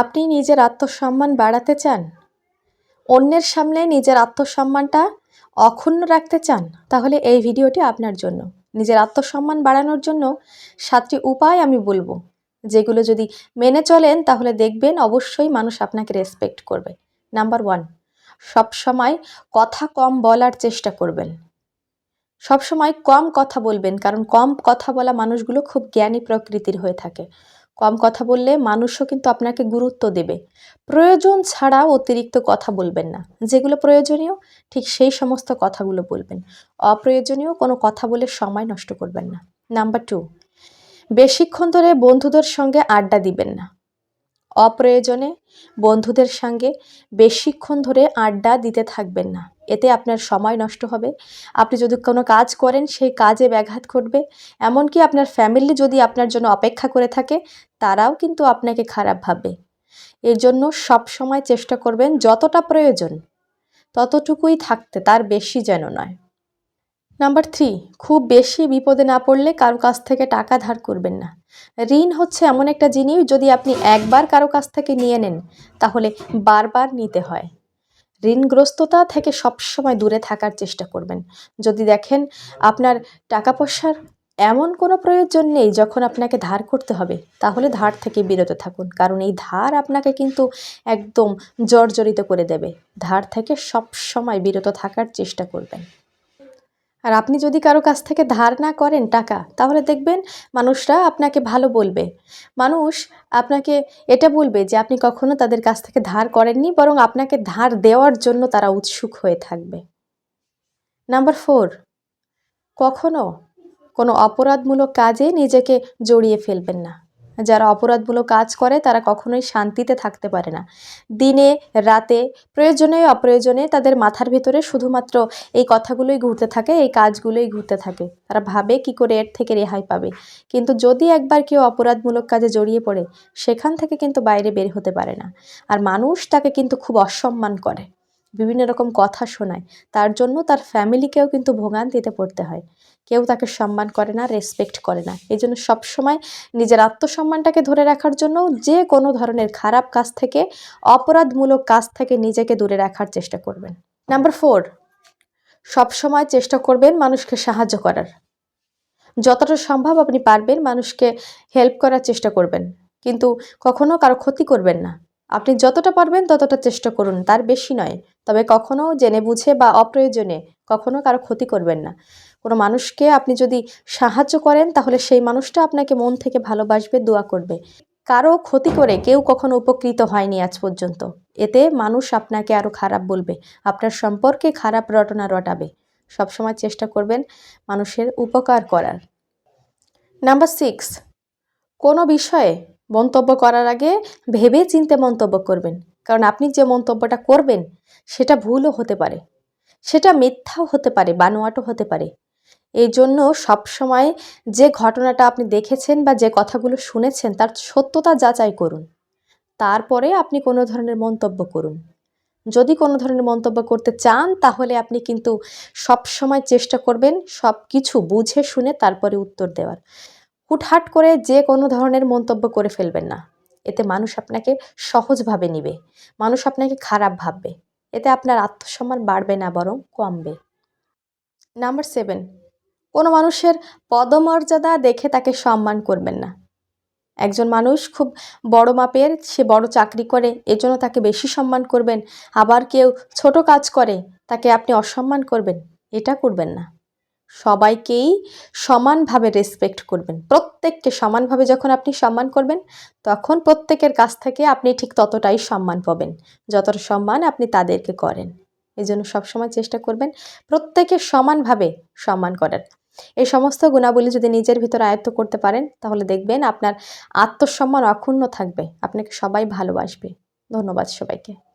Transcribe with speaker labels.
Speaker 1: আপনি নিজের আত্মসম্মান বাড়াতে চান? অন্যের সামনে নিজের আত্মসম্মানটা অক্ষুণ্ণ রাখতে চান? তাহলে এই ভিডিওটি আপনার জন্য। নিজের আত্মসম্মান বাড়ানোর জন্য সাতটি উপায় আমি বলব। যেগুলো যদি মেনে চলেন, তাহলে দেখবেন অবশ্যই মানুষ আপনাকে রেসপেক্ট করবে। নাম্বার ওয়ান সবসময় কথা কম বলার চেষ্টা করবেন। সবসময় কম কথা বলবেন, কারণ কম কথা বলা মানুষগুলো খুব জ্ঞানী প্রকৃতির হয়ে থাকে। কম কথা বললে মানুষও কিন্তু আপনাকে গুরুত্ব দেবে। প্রয়োজন ছাড়া অতিরিক্ত কথা বলবেন না। যেগুলো প্রয়োজনীয়, ঠিক সেই সমস্ত কথাগুলো বলবেন। অপ্রয়োজনীয় কোনো কথা বলে সময় নষ্ট করবেন না। নাম্বার টু বেশিক্ষণ ধরে বন্ধুদের সঙ্গে আড্ডা দিবেন না। অপ্রয়োজনে বন্ধুদের সঙ্গে বেশিক্ষণ ধরে আড্ডা দিতে থাকবেন না। এতে আপনার সময় নষ্ট হবে। আপনি যদি কোনো কাজ করেন, সেই কাজে ব্যাঘাত ঘটবে। এমনকি আপনার ফ্যামিলি যদি আপনার জন্য অপেক্ষা করে থাকে, তারাও কিন্তু আপনাকে খারাপ ভাববে। এর জন্য সব সময় চেষ্টা করবেন যতটা প্রয়োজন, ততটুকুই থাকতে, তার বেশি যেন নয়। নাম্বার থ্রি খুব বেশি বিপদে না পড়লে কারও কাছ থেকে টাকা ধার করবেন না। ঋণ হচ্ছে এমন একটা জিনিস যদি আপনি একবার কারও কাছ থেকে নিয়ে নেন, তাহলে বারবার নিতে হয়। ঋণগ্রস্ততা থেকে সবসময় দূরে থাকার চেষ্টা করবেন। যদি দেখেন আপনার টাকা পয়সার এমন কোনো প্রয়োজন নেই যখন আপনাকে ধার করতে হবে, তাহলে ধার থেকে বিরত থাকুন। কারণ এই ধার আপনাকে কিন্তু একদম জর্জরিত করে দেবে। ধার থেকে সব সময় বিরত থাকার চেষ্টা করবেন। আর আপনি যদি কারও কাছ থেকে ধার না করেন টাকা, তাহলে দেখবেন মানুষরা আপনাকে ভালো বলবে। মানুষ আপনাকে এটা বলবে যে আপনি কখনো তাদের কাছ থেকে ধার করেননি, বরং আপনাকে ধার দেওয়ার জন্য তারা উৎসুক হয়ে থাকবে। নাম্বার ফোর, কখনো কোনো অপরাধমূলক কাজে নিজেকে জড়িয়ে ফেলবেন না। যারা অপরাধমূলক কাজ করে, তারা কখনোই শান্তিতে থাকতে পারে না। দিনে, রাতে, প্রয়োজনে অপ্রয়োজনে তাদের মাথার ভিতরে শুধুমাত্র এই কথাগুলোই ঘুরতে থাকে, এই কাজগুলোই ঘুরতে থাকে। তারা ভাবে কি করে এর থেকে রেহাই পাবে। কিন্তু যদি একবার কেউ অপরাধমূলক কাজে জড়িয়ে পড়ে, সেখান থেকে কিন্তু বাইরে বের হতে পারে না। আর মানুষ তাকে কিন্তু খুব অসম্মান করে। বিভিন্ন রকম কথা শোনায়। তার জন্য তার ফ্যামিলিকেও কিন্তু ভোগান্তিতে পড়তে হয়। কেউ তাকে সম্মান করে না, রেসপেক্ট করে না। এই জন্য সবসময় নিজের আত্মসম্মানটাকে ধরে রাখার জন্য যে কোনো ধরনের খারাপ কাজ থেকে, অপরাধমূলক কাজ থেকে নিজেকে দূরে রাখার চেষ্টা করবেন। নাম্বার ফোর, সবসময় চেষ্টা করবেন মানুষকে সাহায্য করার। যতটা সম্ভব আপনি পারবেন মানুষকে হেল্প করার চেষ্টা করবেন। কিন্তু কখনো কারও ক্ষতি করবেন না। আপনি যতটা পারবেন ততটা চেষ্টা করুন, তার বেশি নয়। তবে কখনো জেনে বুঝে বা অপ্রয়োজনে কখনো কারও ক্ষতি করবেন না। কোনো মানুষকে আপনি যদি সাহায্য করেন, তাহলে সেই মানুষটা আপনাকে মন থেকে ভালোবাসবে, দোয়া করবে। কারও ক্ষতি করে কেউ কখনো উপকৃত হয়নি আজ পর্যন্ত। এতে মানুষ আপনাকে আরও খারাপ বলবে, আপনার সম্পর্কে খারাপ রটনা রটাবে। সবসময় চেষ্টা করবেন মানুষের উপকার করার। নাম্বার সিক্স, কোনো বিষয়ে মন্তব্য করার আগে ভেবে চিনতে মন্তব্য করবেন। কারণ আপনি যে মন্তব্যটা করবেন, সেটা ভুলও হতে পারে। সেটা মিথ্যাও হতে পারে, বানোয়াটও হতে পারে। এই জন্য সবসময় যে ঘটনাটা আপনি দেখেছেন বা যে কথাগুলো শুনেছেন, তার সত্যতা যাচাই করুন। তারপরে আপনি কোনো ধরনের মন্তব্য করুন। যদি কোনো ধরনের মন্তব্য করতে চান, তাহলে আপনি কিন্তু সব সময় চেষ্টা করবেন সব কিছু বুঝে শুনে তারপরে উত্তর দেওয়ার। হুটহাট করে যে কোনো ধরনের মন্তব্য করে ফেলবেন না। এতে মানুষ আপনাকে সহজভাবে নিবে। মানুষ আপনাকে খারাপ ভাববে। এতে আপনার আত্মসম্মান বাড়বে না, বরং কমবে। Number seven. কোনো মানুষের পদমর্যাদা দেখে তাকে সম্মান করবেন না। একজন মানুষ খুব বড় মাপের, সে বড় চাকরি করে, এজন্য তাকে বেশি সম্মান করবেন। আবার কেউ ছোট কাজ করে, তাকে আপনি অসম্মান করবেন, এটা করবেন না। সবাইকেই সমানভাবে রেসপেক্ট করবেন। প্রত্যেককে সমানভাবে যখন আপনি সম্মান করবেন, তখন প্রত্যেকের কাছ থেকে আপনি ঠিক ততটাই সম্মান পাবেন, যতটা সম্মান আপনি তাদেরকে করেন। এই জন্য সবসময় চেষ্টা করবেন প্রত্যেকে সমানভাবে সম্মান করার। এই সমস্ত গুণাবলী যদি নিজের ভিতর আয়ত্ত করতে পারেন, তাহলে দেখবেন আপনার আত্মসম্মান অক্ষুণ্ণ থাকবে, আপনাকে সবাই ভালোবাসবে। ধন্যবাদ সবাইকে।